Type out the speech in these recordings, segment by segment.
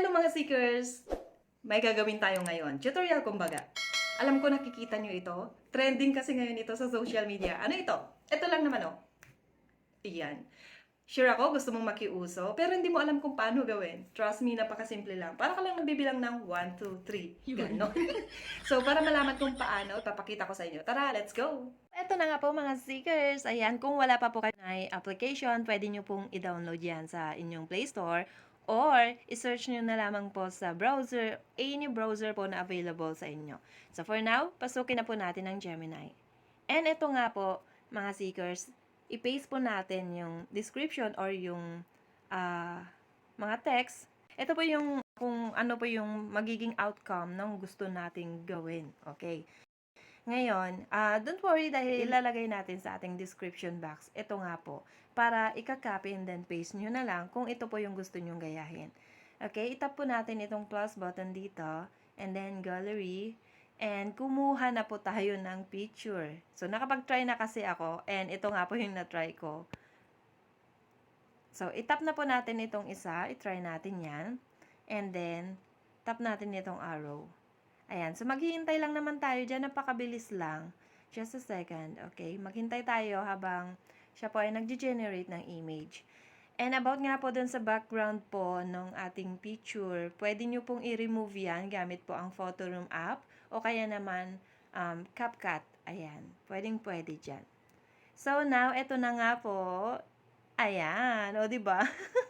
Hello mga seekers! May gagawin tayo ngayon. Tutorial kumbaga. Alam ko nakikita nyo ito. Trending kasi ngayon ito sa social media. Ano ito? Ito lang naman oh. Iyan. Sure ako, gusto mong makiuso, pero hindi mo alam kung paano gawin. Trust me, napakasimple lang. Para ka lang nagbibilang ng 1, 2, 3. Ganon. so, para malaman kung paano, ipapakita ko sa inyo. Tara, let's go! Ito na nga po mga stickers. Ayan, kung wala pa po kayo na application, pwede nyo pong i-download yan sa inyong Play Store or i-search nyo na lamang po sa browser, any browser po na available sa inyo. So for now, pasukin na po natin ang Gemini. And ito nga po, mga seekers, i-paste po natin yung description or yung ah, mga text. Ito po yung kung ano po yung magiging outcome ng gusto nating gawin. Okay? Ngayon, ah don't worry dahil ilalagay natin sa ating description box. Ito nga po, para ika-copy and then paste nyo na lang kung ito po yung gusto nyong gayahin. Okay, itap po natin itong plus button dito, and then gallery, and kumuha na po tayo ng picture. So, nakapag-try na kasi ako, and ito nga po yung na-try ko. So, itap na po natin itong isa, itry natin yan, and then, tap natin itong arrow. Ayan, so maghihintay lang naman tayo dyan, napakabilis lang. Just a second, okay? Maghintay tayo habang siya po ay nag-generate ng image. And about nga po dun sa background po ng ating picture, pwede nyo pong i-remove yan gamit po ang Photo Room app o kaya naman um, CapCut. Ayan, pwedeng pwede dyan. So now, eto na nga po. Ayan, o ba?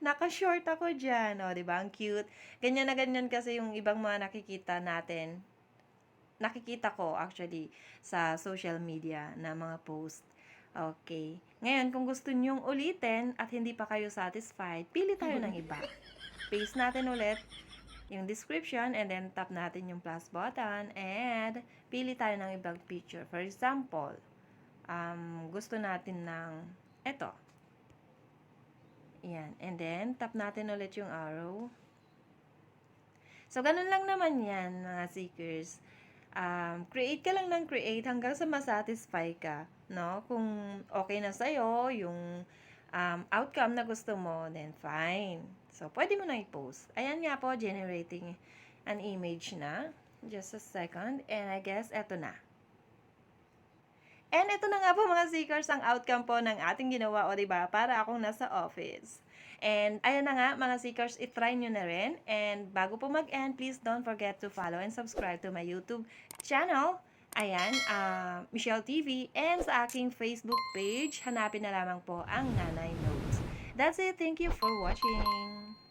Naka-short ako dyan, o di ba? Ang cute. Ganyan na ganyan kasi yung ibang mga nakikita natin. Nakikita ko actually sa social media na mga post. Okay. Ngayon, kung gusto nyong ulitin at hindi pa kayo satisfied, pili tayo ng iba. Paste natin ulit yung description and then tap natin yung plus button and pili tayo ng ibang picture. For example, um, gusto natin ng eto. Yan. And then, tap natin ulit yung arrow. So, ganun lang naman yan, mga seekers. Um, create ka lang ng create hanggang sa masatisfy ka, no? Kung okay na sa'yo, yung um, outcome na gusto mo, then fine. So, pwede mo na i-post. Ayan nga po, generating an image na. Just a second. And I guess, eto na. And ito na nga po mga seekers ang outcome po ng ating ginawa o diba para akong nasa office. And ayun na nga mga seekers, itry nyo na rin. And bago po mag-end, please don't forget to follow and subscribe to my YouTube channel. Ayan, ah, Michelle TV. And sa aking Facebook page, hanapin na lamang po ang Nanay Notes. That's it. Thank you for watching.